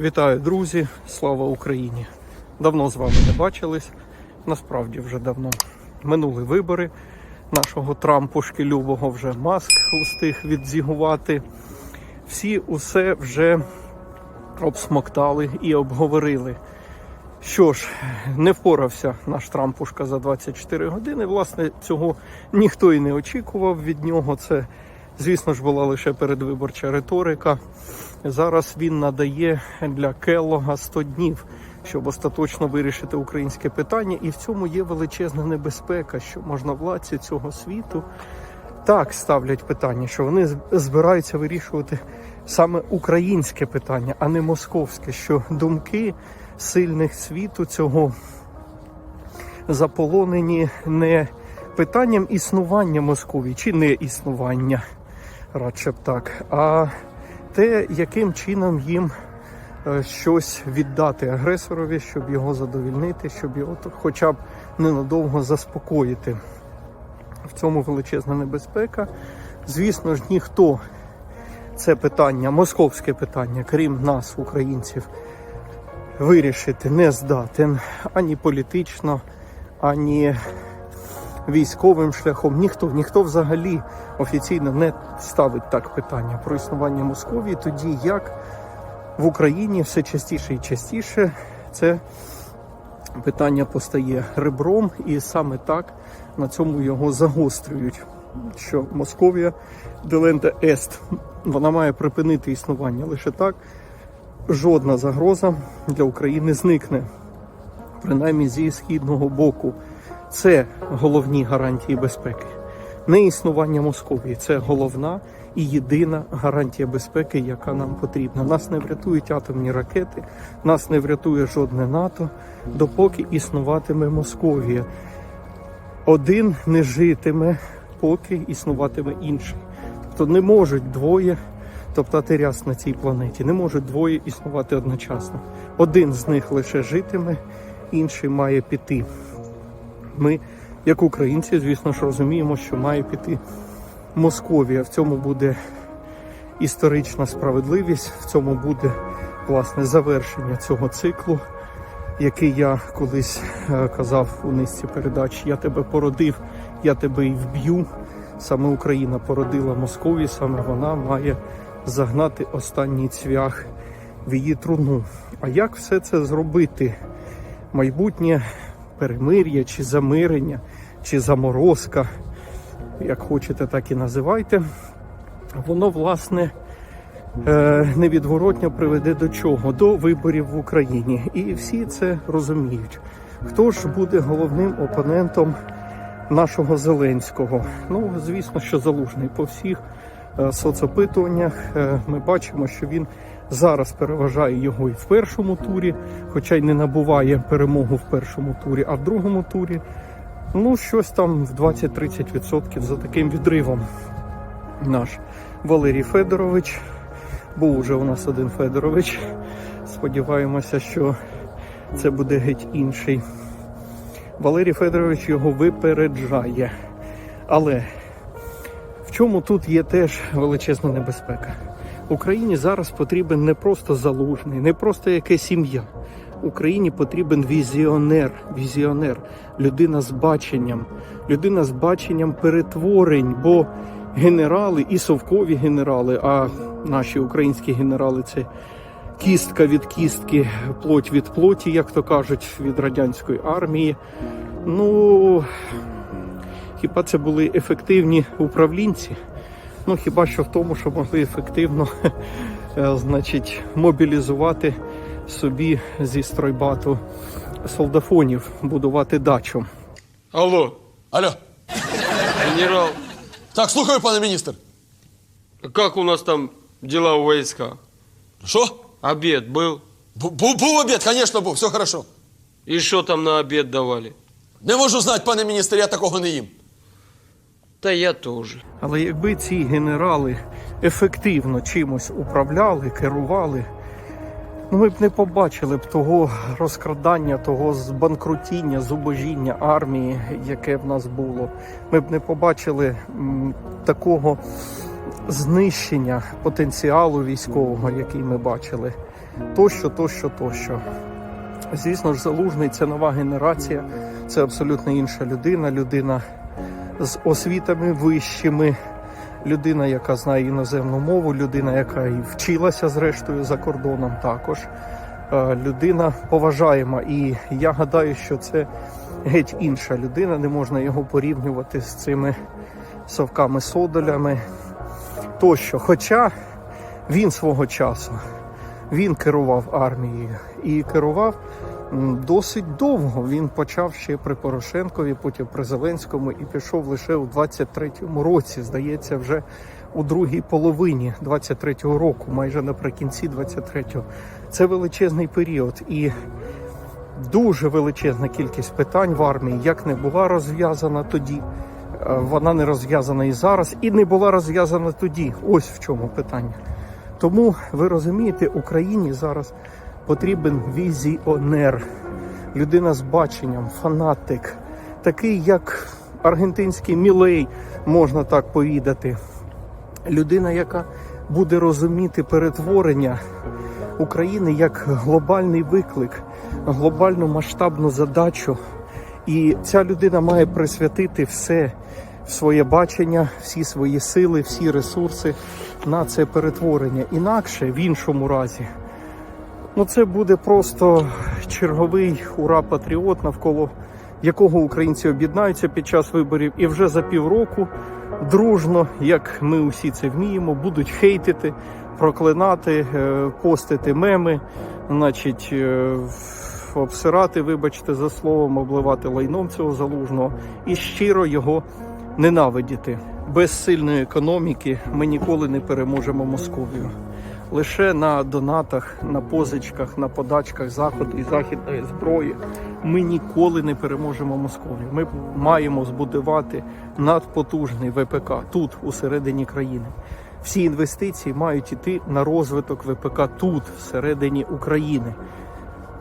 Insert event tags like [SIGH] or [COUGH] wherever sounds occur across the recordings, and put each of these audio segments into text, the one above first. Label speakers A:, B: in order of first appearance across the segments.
A: Вітаю, друзі! Слава Україні! Давно з вами не бачились. Насправді вже давно. Минули вибори нашого Трампушки любого вже маск устиг відзігувати. Всі усе вже обсмоктали і обговорили. Що ж, не впорався наш Трампушка за 24 години. Власне, цього ніхто і не очікував від нього. Це, звісно ж, була лише передвиборча риторика. Зараз він надає для Келлога 100 днів, щоб остаточно вирішити українське питання. І в цьому є величезна небезпека, що можновладці цього світу так ставлять питання, що вони збираються вирішувати саме українське питання, а не московське. Що думки сильних світу цього заполонені не питанням існування Московії чи не існування, радше б так, а те, яким чином їм е, щось віддати агресорові, щоб його задовільнити, щоб його хоча б ненадовго заспокоїти. В цьому величезна небезпека. Звісно ж, ніхто це питання, московське питання, крім нас, українців, вирішити не здатен ані політично, ані військовим шляхом. Ніхто, ніхто взагалі офіційно не ставить так питання про існування Московії, тоді як в Україні все частіше і частіше це питання постає ребром, і саме так на цьому його загострюють. Що Московія деленте ест, вона має припинити існування. Лише так жодна загроза для України зникне, принаймні зі східного боку. Це головні гарантії безпеки. Не існування Московії це головна і єдина гарантія безпеки, яка нам потрібна. Нас не врятують атомні ракети, нас не врятує жодне НАТО, допоки існуватиме Московія. Один не житиме, поки існуватиме інший. Тобто не можуть двоє топтати ряс на цій планеті, не можуть двоє існувати одночасно. Один з них лише житиме, інший має піти. Ми, як українці, звісно ж, розуміємо, що має піти Московія. В цьому буде історична справедливість, в цьому буде власне завершення цього циклу, який я колись е, казав у низці передач. Я тебе породив, я тебе і вб'ю. Саме Україна породила Московію, саме вона має загнати останній цвях в її труну. А як все це зробити? Майбутнє перемир'я чи замирення, чи заморозка, як хочете, так і називайте, воно власне е, невідворотно приведе до чого? До виборів в Україні. І всі це розуміють. Хто ж буде головним опонентом нашого Зеленського? Ну, звісно, що залужний по всіх е, соцопитуваннях. Е, Ми бачимо, що він зараз переважає його і в першому турі, хоча й не набуває перемогу в першому турі, а в другому турі ну щось там в 20-30% за таким відривом. Наш Валерій Федорович. Був уже у нас один Федорович. Сподіваємося, що це буде геть інший. Валерій Федорович його випереджає. Але в чому тут є теж величезна небезпека? Україні зараз потрібен не просто залужний, не просто якась сім'я. Україні потрібен візіонер, візіонер, людина з баченням, людина з баченням перетворень, бо генерали і совкові генерали, а наші українські генерали це кістка від кістки, плоть від плоті, як то кажуть, від радянської армії. Ну хіба це були ефективні управлінці? Ну хіба що в тому, що могли ефективно е, значить, мобілізувати собі зі стройбату солдафонів, будувати дачу.
B: Алло,
C: Алло.
B: генерал,
C: Так, слухаю, пане міністр.
B: как у нас там дела у войска?
C: Що?
B: Обед был?
C: Бу- Був, був обід, звісно, був, все хорошо.
B: И что там на обед давали?
C: Не можу знати, пане міністр, я такого не їм.
B: Да я тоже.
A: Але якби ці генерали ефективно чимось управляли, керували, ну ми б не побачили б того розкрадання, того збанкрутіння, зубожіння армії, яке в нас було. Ми б не побачили м, такого знищення потенціалу військового, який ми бачили. тощо, тощо, тощо. Звісно ж, залужний це нова генерація, це абсолютно інша людина, людина з освітами вищими, людина, яка знає іноземну мову, людина, яка і вчилася зрештою за кордоном також. Е, Людина поважаєма, і я гадаю, що це геть інша людина, не можна його порівнювати з цими совками содолями. Тощо. Хоча він свого часу він керував армією. І керував досить довго. Він почав ще при Порошенкові, потім при Зеленському і пішов лише у 23-му році. Здається, вже у другій половині 23-го року, майже наприкінці 23-го. Це величезний період і дуже величезна кількість питань в армії, як не була розв'язана тоді. е, Вона не розв'язана і зараз, і не була розв'язана тоді. Ось в чому питання. Тому ви розумієте, Україні зараз потрібен візіонер, людина з баченням, фанатик, такий як аргентинський Мілей, можна так повідати. Людина, яка буде розуміти перетворення України як глобальний виклик, глобальну масштабну задачу. І ця людина має присвятити все своє бачення, всі свої сили, всі ресурси на це перетворення. Інакше в іншому разі. Ну, це буде просто черговий ура-патріот, навколо якого українці об'єднаються під час виборів, і вже за півроку дружно, як ми усі це вміємо, будуть хейтити, проклинати, е, постити меми, значить, е, обсирати, вибачте за словом, обливати лайном цього залужного і щиро його ненавидіти. Без сильної економіки ми ніколи не переможемо Московію. Лише на донатах, на позичках, на подачках заходу і західної зброї ми ніколи не переможемо Московію. Ми маємо збудувати надпотужний ВПК тут, усередині країни. Всі інвестиції мають іти на розвиток ВПК тут, всередині України.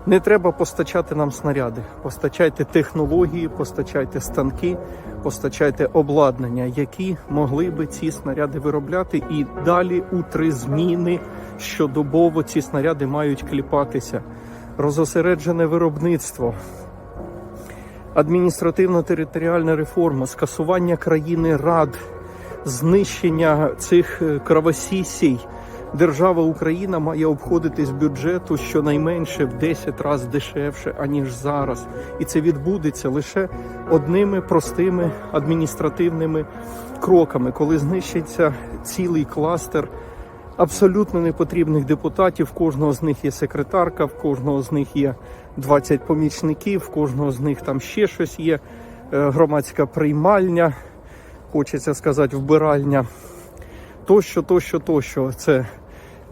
A: Не треба постачати нам снаряди. Постачайте технології, постачайте станки, постачайте обладнання, які могли би ці снаряди виробляти. І далі у три зміни щодобово ці снаряди мають кліпатися. Розосереджене виробництво, адміністративно-територіальна реформа, скасування країни рад, знищення цих е, кровосісій. Держава Україна має обходитись бюджету щонайменше в 10 разів дешевше, аніж зараз. І це відбудеться лише одними простими адміністративними кроками, коли знищиться цілий кластер абсолютно непотрібних депутатів. В кожного з них є секретарка, в кожного з них є 20 помічників, в кожного з них там ще щось є. е, Громадська приймальня, хочеться сказати, вбиральня тощо, тощо, тощо. Це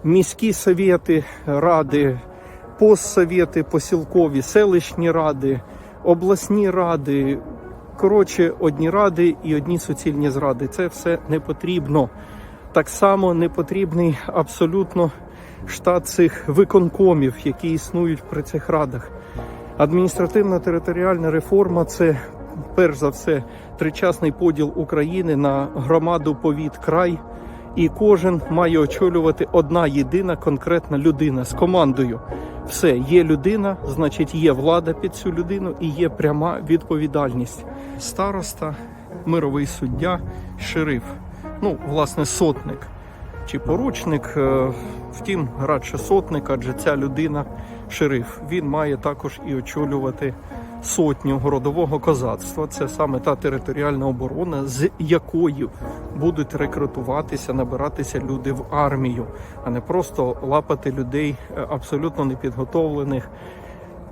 A: міські совєти, ради, постсовєти, посілкові, селищні ради, обласні ради. Коротше, одні ради і одні суцільні зради. Це все не потрібно. Так само не потрібний абсолютно штат цих виконкомів, які існують при цих радах. Адміністративна територіальна реформа це перш за все тричасний поділ України на громаду повіт край, і кожен має очолювати одна єдина конкретна людина з командою. Все, є людина, значить є влада під цю людину і є пряма відповідальність. Староста, мировий суддя, шериф, ну, власне, сотник чи поручник, е, втім, радше сотник, адже ця людина шериф. Він має також і очолювати сотню городового козацтва. Це саме та територіальна оборона, з якою будуть рекрутуватися, набиратися люди в армію, а не просто лапати людей е, абсолютно непідготовлених.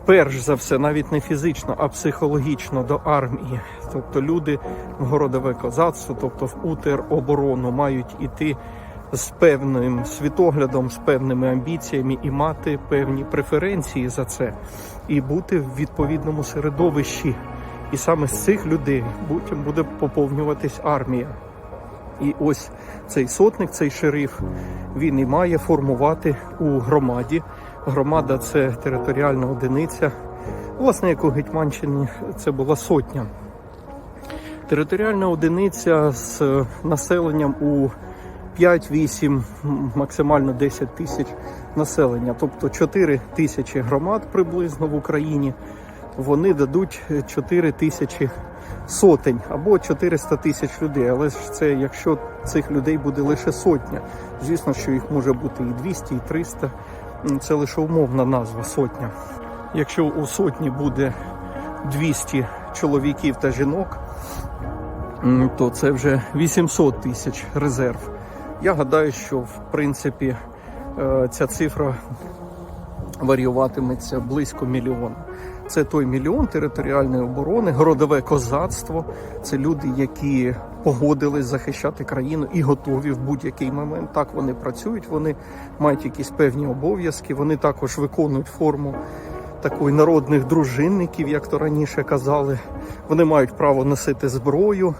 A: Перш за все, навіть не фізично, а психологічно до армії. Тобто люди в городове козацтво, тобто в утероборону, мають іти з певним світоглядом, з певними амбіціями і мати певні преференції за це, і бути в відповідному середовищі. І саме з цих людей потім буде поповнюватись армія. І ось цей сотник, цей шериф, він і має формувати у громаді. Громада це територіальна одиниця. Власне, як у Гетьманщині це була сотня. Територіальна одиниця з населенням у 5-8, максимально 10 тисяч населення. Тобто 4 тисячі громад приблизно в Україні. Вони дадуть 4 тисячі сотень або 400 тисяч людей. Але ж це якщо цих людей буде лише сотня. Звісно, що їх може бути і 200, і 300. Це лише умовна назва сотня. Якщо у сотні буде 200 чоловіків та жінок, то це вже 800 тисяч резерв. Я гадаю, що в принципі е, ця цифра варіюватиметься близько мільйона. Це той мільйон територіальної оборони, городове козацтво. Це люди, які погодились захищати країну і готові в будь-який момент. Так вони працюють, вони мають якісь певні обов'язки. Вони також виконують форму такої народних дружинників, як то раніше казали. Вони мають право носити зброю.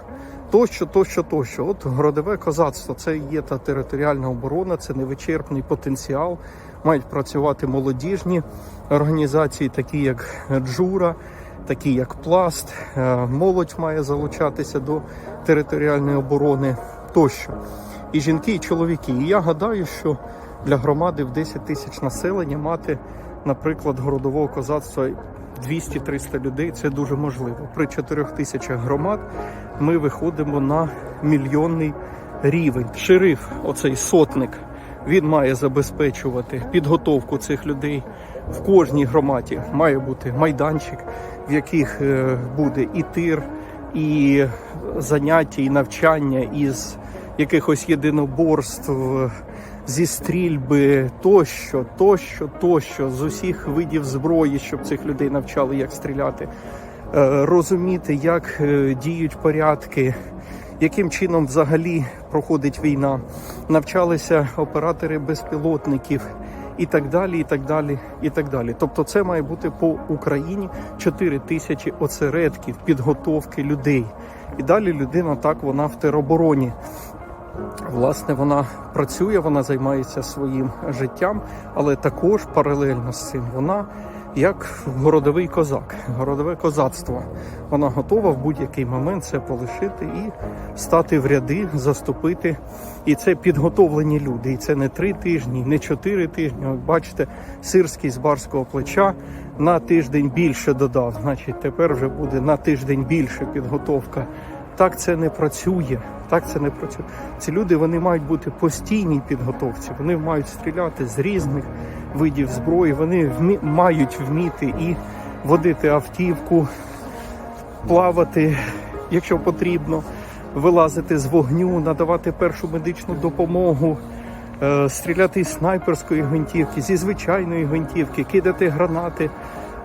A: Тощо, тощо, тощо. От городове козацтво це є та територіальна оборона, це невичерпний потенціал. Мають працювати молодіжні організації, такі як Джура, такі як Пласт. Е, Молодь має залучатися до територіальної оборони тощо. І жінки, і чоловіки. І я гадаю, що для громади в 10 тисяч населення мати, наприклад, городового козацтва 200-300 людей це дуже можливо. При 4 тисячах громад ми виходимо на мільйонний рівень. Шериф, оцей сотник, він має забезпечувати підготовку цих людей. В кожній громаді має бути майданчик, в яких е, буде і тир, і заняття, і навчання із якихось єдиноборств, зі стрільби тощо, тощо, тощо, з усіх видів зброї, щоб цих людей навчали, як стріляти, Е, розуміти, як е, діють порядки, яким чином взагалі проходить війна, навчалися оператори безпілотників. І так далі, і так далі, і так далі. Тобто, це має бути по Україні 4 тисячі осередків підготовки людей. І далі людина так вона в теробороні. Власне, вона працює, вона займається своїм життям, але також паралельно з цим вона як городовий козак, городове козацтво. Вона готова в будь-який момент це полишити і стати в ряди, заступити. І це підготовлені люди. І це не три тижні, не чотири тижні. От бачите, сирський з барського плеча на тиждень більше додав. Значить, тепер вже буде на тиждень більше підготовка. Так це не працює. Так це не працює. Ці люди вони мають бути постійній підготовці. Вони мають стріляти з різних видів зброї. Вони вмі... мають вміти і водити автівку, плавати, якщо потрібно, вилазити з вогню, надавати першу медичну допомогу. е, Стріляти з снайперської гвинтівки, зі звичайної гвинтівки, кидати гранати,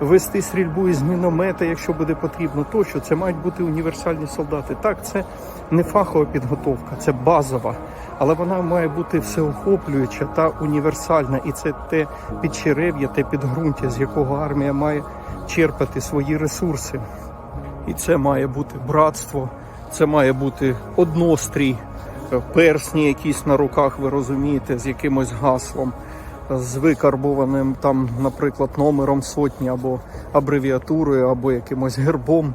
A: вести стрільбу із міномета, якщо буде потрібно, тощо це мають бути універсальні солдати. Так, це не фахова підготовка, це базова, але вона має бути всеохоплююча та універсальна. І це те підчерев'я, те підґрунтя, з якого армія має черпати свої ресурси. І це має бути братство, це має бути однострій, персні якісь на руках, ви розумієте, з якимось гаслом, з викарбованим там, наприклад, номером сотні або абревіатурою, або якимось гербом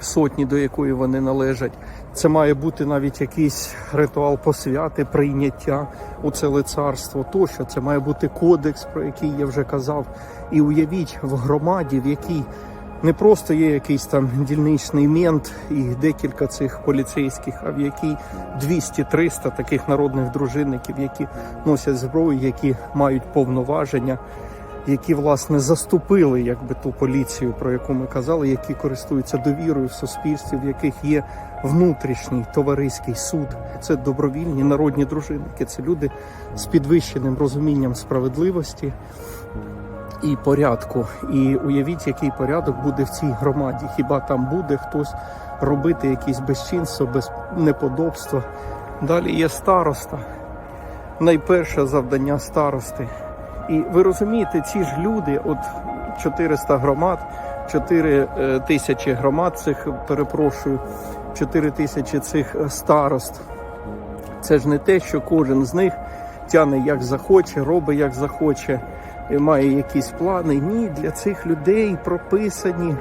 A: сотні, до якої вони належать. Це має бути навіть якийсь ритуал посвяти, прийняття у це лицарство. Тощо це має бути кодекс, про який я вже казав. І уявіть в громаді, в якій не просто є якийсь там дільничний мент і декілька цих поліцейських, а в якій 200-300 таких народних дружинників, які носять зброю, які мають повноваження які власне заступили якби ту поліцію, про яку ми казали, які користуються довірою в суспільстві, в яких є внутрішній товариський суд. Це добровільні народні дружинники. Це люди з підвищеним розумінням справедливості і порядку. І уявіть, який порядок буде в цій громаді. Хіба там буде хтось робити якісь безчинство, без неподобства? Далі є староста. Найперше завдання старости. І ви розумієте, ці ж люди, от 400 громад, 4 е, тисячі громад цих, перепрошую, 4 тисячі цих е, старост. Це ж не те, що кожен з них тяне як захоче, робить як захоче. Має якісь плани. Ні, для цих людей прописані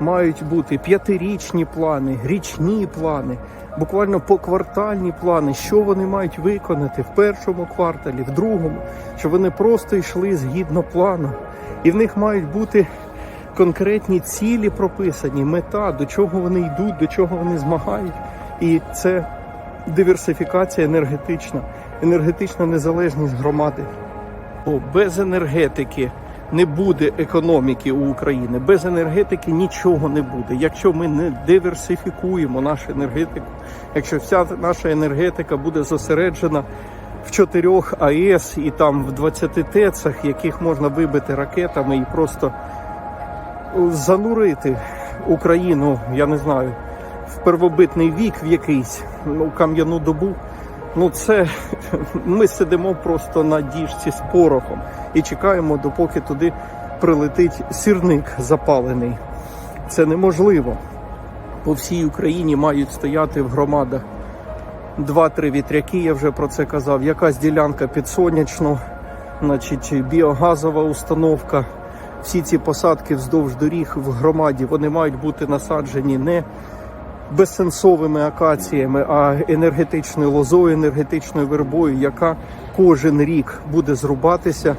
A: мають бути п'ятирічні плани, річні плани, буквально поквартальні плани, що вони мають виконати в першому кварталі, в другому, щоб вони просто йшли згідно плану. І в них мають бути конкретні цілі прописані, мета, до чого вони йдуть, до чого вони змагають. І це диверсифікація енергетична, енергетична незалежність громади. Бо без енергетики не буде економіки у України. Без енергетики нічого не буде. Якщо ми не диверсифікуємо нашу енергетику, якщо вся наша енергетика буде зосереджена в чотирьох АЕС і там в 20 ТЕЦах, яких можна вибити ракетами і просто занурити Україну, я не знаю, в первобитний вік в якийсь, ну, кам'яну добу. Ну, це [LAUGHS] ми сидимо просто на діжці з порохом і чекаємо, допоки туди прилетить сірник запалений. Це неможливо. По всій Україні мають стояти в громадах два-три вітряки, я вже про це казав. Якась ділянка під сонячну, значить, біогазова установка. Всі ці посадки вздовж доріг в громаді вони мають бути насаджені не безсенсовими акаціями, а енергетичною лозою, енергетичною вербою, яка кожен рік буде зрубатися.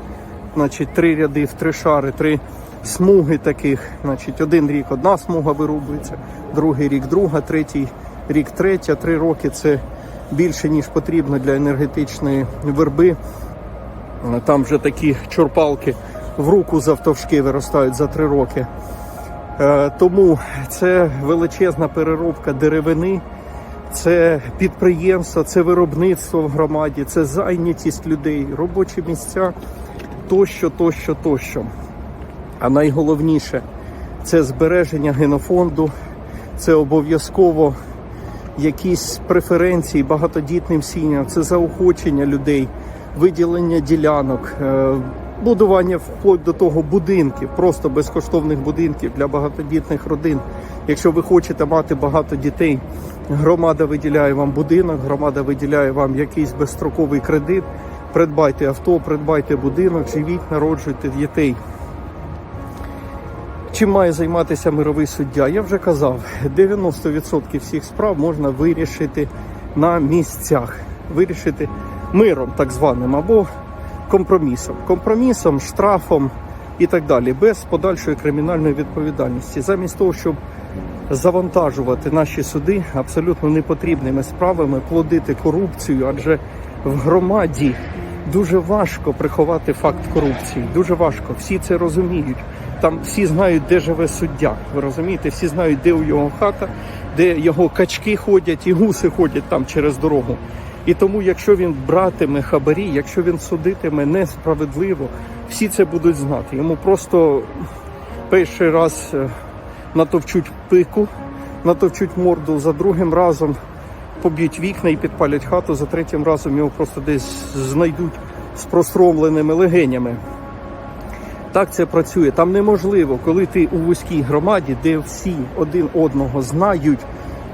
A: Значить, три ряди в три шари, три смуги таких. Значить, один рік одна смуга вирубується, другий рік друга, третій рік третя. Три роки це більше ніж потрібно для енергетичної верби. Там вже такі чорпалки в руку завтовшки виростають за три роки. Е, Тому це величезна переробка деревини, це підприємство, це виробництво в громаді, це зайнятість людей, робочі місця тощо, тощо, тощо. А найголовніше це збереження генофонду, це обов'язково якісь преференції багатодітним сім'ям, це заохочення людей, виділення ділянок, е, будування вплоть до того будинків, просто безкоштовних будинків для багатодітних родин. Якщо ви хочете мати багато дітей, громада виділяє вам будинок, громада виділяє вам якийсь безстроковий кредит. Придбайте авто, придбайте будинок, живіть, народжуйте дітей. Чим має займатися мировий суддя? Я вже казав, 90% всіх справ можна вирішити на місцях, вирішити миром, так званим, або компромісом. Компромісом, штрафом і так далі, без подальшої кримінальної відповідальності. Замість того, щоб завантажувати наші суди абсолютно непотрібними справами, плодити корупцію, адже в громаді дуже важко приховати факт корупції. Дуже важко. Всі це розуміють. Там всі знають, де живе суддя. Ви розумієте, всі знають, де у його хата, де його качки ходять і гуси ходять там через дорогу. І тому, якщо він братиме хабарі, якщо він судитиме несправедливо, всі це будуть знати. Йому просто перший раз е, натовчуть пику, натовчуть морду, за другим разом поб'ють вікна і підпалять хату, за третім разом його просто десь знайдуть з простромленими легенями. Так це працює. Там неможливо, коли ти у вузькій громаді, де всі один одного знають,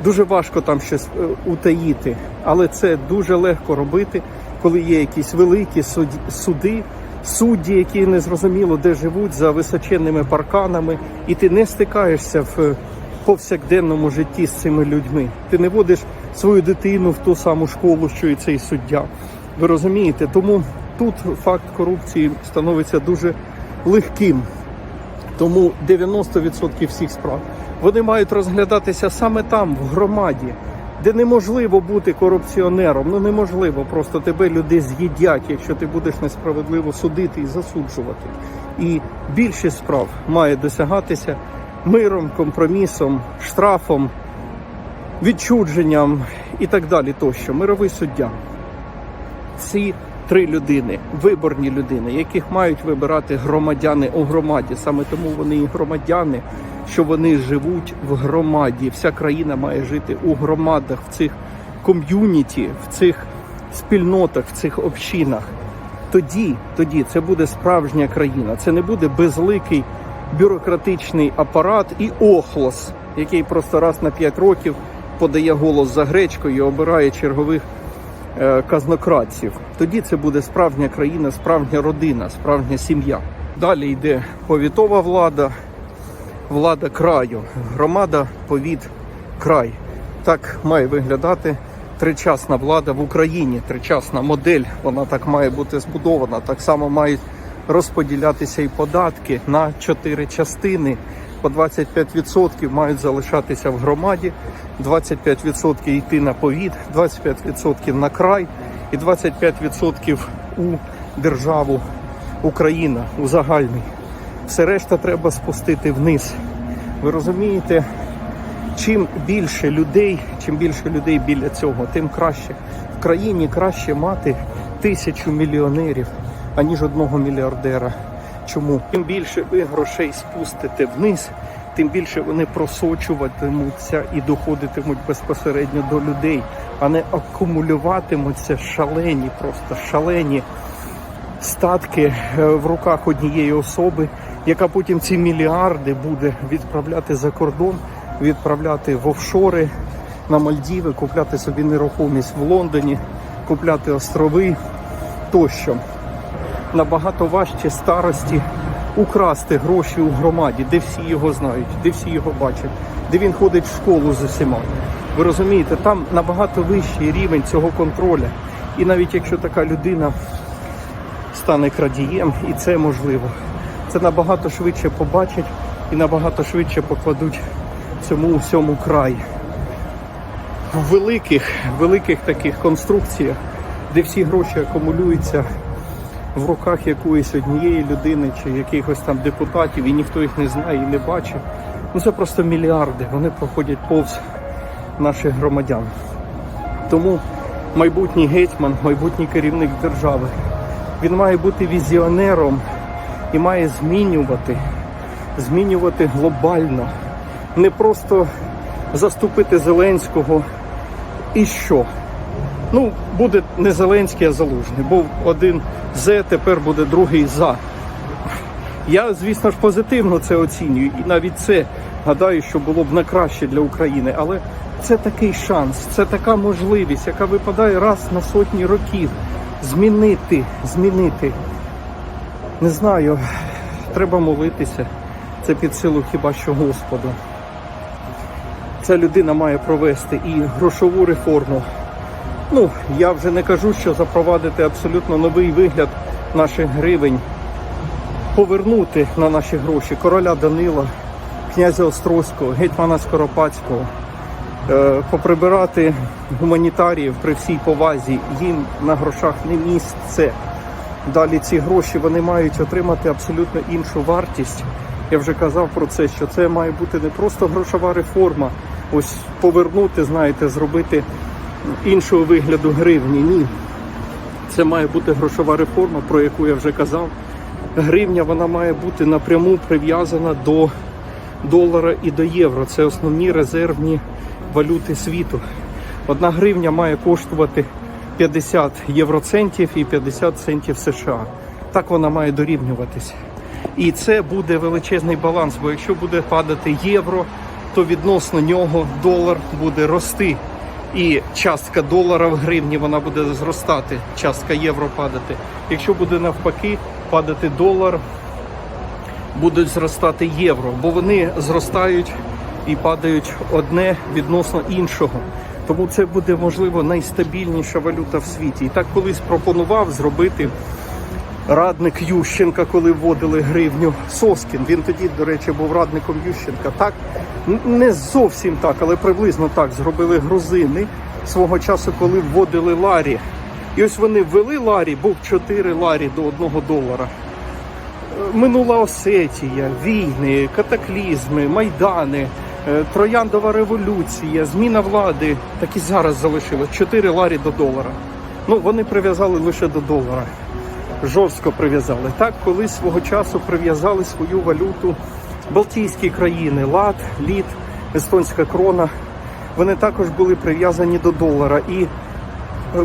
A: дуже важко там щось е, утаїти. Але це дуже легко робити, коли є якісь великі суди, судді, які незрозуміло де живуть за височенними парканами, і ти не стикаєшся в е, повсякденному житті з цими людьми. Ти не водиш свою дитину в ту саму школу, що і цей суддя. Ви розумієте? Тому тут факт корупції становиться дуже легким. Тому 90% всіх справ вони мають розглядатися саме там, в громаді, де неможливо бути корупціонером. Ну неможливо, просто тебе люди з'їдять, якщо ти будеш несправедливо судити і засуджувати. І більшість справ має досягатися миром, компромісом, штрафом, відчудженням і так далі. Тощо, мировий суддя. Ці три людини, виборні людини, яких мають вибирати громадяни у громаді. Саме тому вони і громадяни, що вони живуть в громаді. Вся країна має жити у громадах, в цих ком'юніті, в цих спільнотах, в цих общинах. Тоді, тоді це буде справжня країна. Це не буде безликий бюрократичний апарат і охлос, який просто раз на п'ять років подає голос за гречкою і обирає чергових е, казнократців. Тоді це буде справжня країна, справжня родина, справжня сім'я. Далі йде повітова влада, влада краю, громада, повіт, край. Так має виглядати тричасна влада в Україні, тричасна модель. Вона так має бути збудована. Так само мають розподілятися і податки на чотири частини. По 25% мають залишатися в громаді, 25% йти на повіт, 25% на край і 25% у державу Україна у загальний. Все решта треба спустити вниз. Ви розумієте, чим більше людей, чим більше людей біля цього, тим краще. В країні краще мати тисячу мільйонерів, аніж одного мільярдера. Чому? Чим більше ви грошей спустите вниз, тим більше вони просочуватимуться і доходитимуть безпосередньо до людей, а не акумулюватимуться шалені, просто шалені статки е, в руках однієї особи, яка потім ці мільярди буде відправляти за кордон, відправляти в офшори на Мальдіви, купляти собі нерухомість в Лондоні, купляти острови тощо. Набагато важче старості украсти гроші у громаді, де всі його знають, де всі його бачать, де він ходить в школу з усіма. Ви розумієте, там набагато вищий рівень цього контроля. І навіть якщо така людина стане крадієм, і це можливо. Це набагато швидше побачать і набагато швидше покладуть цьому всьому край. В великих, великих таких конструкціях, де всі гроші акумулюються в руках якоїсь однієї людини чи якихось там депутатів, і ніхто їх не знає і не бачить. Ну це просто мільярди. Вони проходять повз наших громадян. Тому майбутній гетьман, майбутній керівник держави, він має бути візіонером і має змінювати, змінювати глобально, не просто заступити Зеленського і що. Ну, буде не Зеленський, а Залужний. Був один З, тепер буде другий за. Я, звісно ж, позитивно це оцінюю, і навіть це гадаю, що було б на краще для України. Але це такий шанс, це така можливість, яка випадає раз на сотні років. Змінити, змінити. Не знаю, треба молитися. Це під силу хіба що Господу. Ця людина має провести і грошову реформу. Ну, я вже не кажу, що запровадити абсолютно новий вигляд наших гривень, повернути на наші гроші короля Данила, князя Острозького, гетьмана Скоропадського, е, поприбирати гуманітаріїв при всій повазі, їм на грошах не місце. Далі ці гроші вони мають отримати абсолютно іншу вартість. Я вже казав про це, що це має бути не просто грошова реформа, ось повернути, знаєте, зробити іншого вигляду гривні. Ні. Це має бути грошова реформа, про яку я вже казав. Гривня вона має бути напряму прив'язана до долара і до євро. Це основні резервні валюти світу. Одна гривня має коштувати 50 євроцентів і 50 центів США. Так вона має дорівнюватися. І це буде величезний баланс, бо якщо буде падати євро, то відносно нього долар буде рости. І частка долара в гривні вона буде зростати, частка євро падати. Якщо буде навпаки падати долар, будуть зростати євро, бо вони зростають і падають одне відносно іншого. Тому це буде можливо найстабільніша валюта в світі. І так колись пропонував зробити радник Ющенка, коли вводили гривню Соскін. Він тоді, до речі, був радником Ющенка. Так не зовсім так, але приблизно так зробили грузини свого часу, коли вводили ларі. І ось вони ввели ларі, був 4 ларі до 1 долара. Е, Минула Осетія, війни, катаклізми, майдани, е, Трояндова революція, зміна влади. Так і зараз залишилось 4 ларі до долара. Ну, вони прив'язали лише до долара. Жорстко прив'язали. Так, колись свого часу прив'язали свою валюту Балтійські країни, лат, літ, естонська крона. Вони також були прив'язані до долара. І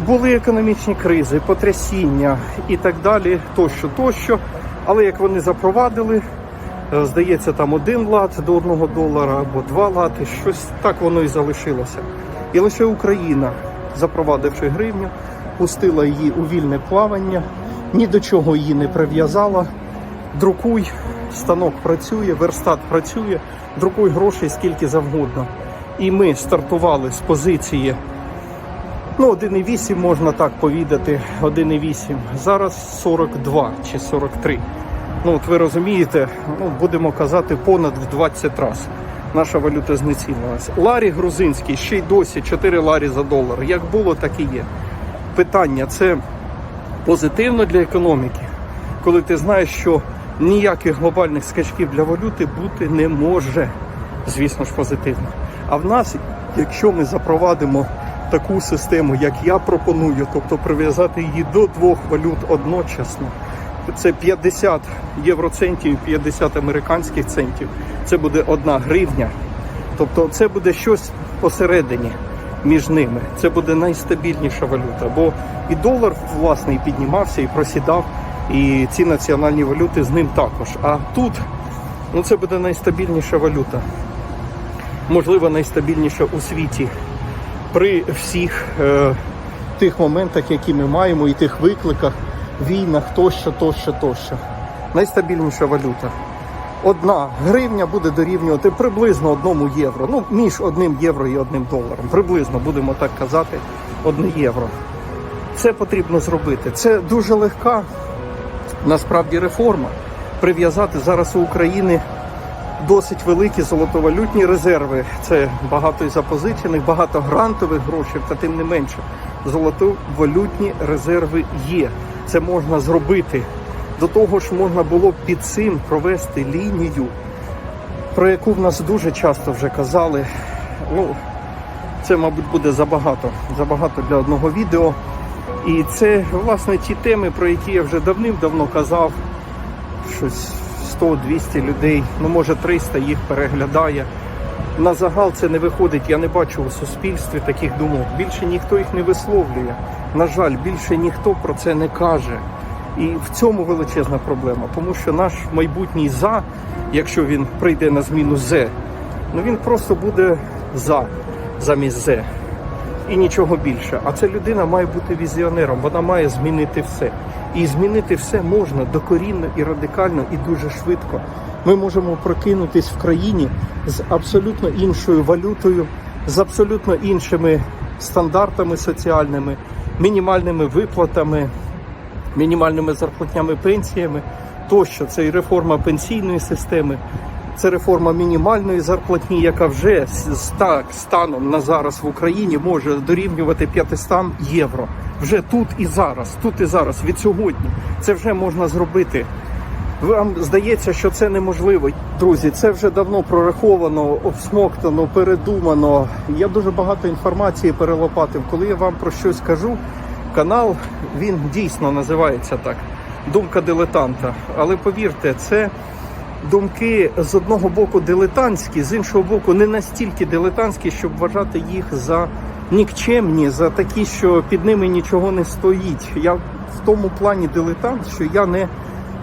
A: були економічні кризи, потрясіння і так далі, тощо, тощо. Але як вони запровадили, е, здається, там один лат до одного долара або два лати, щось так воно і залишилося. І лише Україна, запровадивши гривню, пустила її у вільне плавання, ні до чого її не прив'язала, Друкуй, станок працює, верстат працює, друкуй грошей скільки завгодно. І ми стартували з позиції Ну, 1,8 можна так повідати, 1,8. Зараз 42 чи 43. Ну, от ви розумієте, ну, будемо казати, понад в 20 разів наша валюта знецінилася. Ларі грузинський, ще й досі 4 ларі за долар. Як було, так і є. Питання це позитивно для економіки, коли ти знаєш, що ніяких глобальних скачків для валюти бути не може. Звісно ж, позитивно. А в нас, якщо ми запровадимо таку систему, як я пропоную, тобто прив'язати її до двох валют одночасно, це 50 євроцентів і 50 американських центів. Це буде одна гривня. Тобто це буде щось посередині між ними. Це буде найстабільніша валюта. Бо і долар власне і піднімався, і просідав, і ці національні валюти з ним також. А тут ну, це буде найстабільніша валюта. Можливо, найстабільніша у світі при всіх е, тих моментах, які ми маємо, і тих викликах, війнах тощо, тощо, тощо. Найстабільніша валюта. Одна гривня буде дорівнювати приблизно одному євро. Ну, між одним євро і одним доларом. Приблизно будемо так казати, одне євро. Це потрібно зробити. Це дуже легка насправді реформа. Прив'язати зараз у України досить великі золотовалютні резерви. Це багато і запозичених, багато грантових грошей, та тим не менше, золотовалютні резерви є. Це можна зробити. До того ж, можна було під цим провести лінію, про яку в нас дуже часто вже казали. Ну, це, мабуть, буде забагато, забагато для одного відео. І це, власне, ті теми, про які я вже давним-давно казав. Щось 100-200 людей, ну може 300 їх переглядає. На загал це не виходить. Я не бачу у суспільстві таких думок. Більше ніхто їх не висловлює. На жаль, більше ніхто про це не каже. І в цьому величезна проблема, тому що наш майбутній за, якщо він прийде на зміну зе, ну він просто буде за замість зе і нічого більше. А ця людина має бути візіонером, вона має змінити все. І змінити все можна докорінно і радикально, і дуже швидко. Ми можемо прокинутись в країні з абсолютно іншою валютою, з абсолютно іншими стандартами соціальними, мінімальними виплатами, мінімальними зарплатнями, пенсіями. Тощо це і реформа пенсійної системи, це реформа мінімальної зарплатні, яка вже так станом на зараз в Україні може дорівнювати 500 євро. Вже тут і зараз, тут і зараз, від сьогодні. Це вже можна зробити. Вам здається, що це неможливо. Друзі, це вже давно прораховано, обсмоктано, передумано. Я дуже багато інформації перелопатив. Коли я вам про щось кажу, канал він дійсно називається так. Думка дилетанта. Але повірте, це думки з одного боку дилетантські, з іншого боку, не настільки дилетантські, щоб вважати їх за нікчемні, за такі, що під ними нічого не стоїть. Я в тому плані дилетант, що я не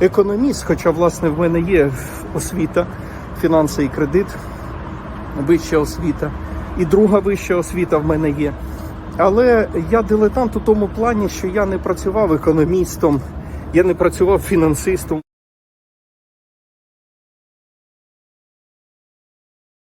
A: економіст, хоча, власне, в мене є освіта, фінанси і кредит, вища освіта, і друга вища освіта в мене є. Але я дилетант у тому плані, що я не працював економістом, я не працював фінансистом.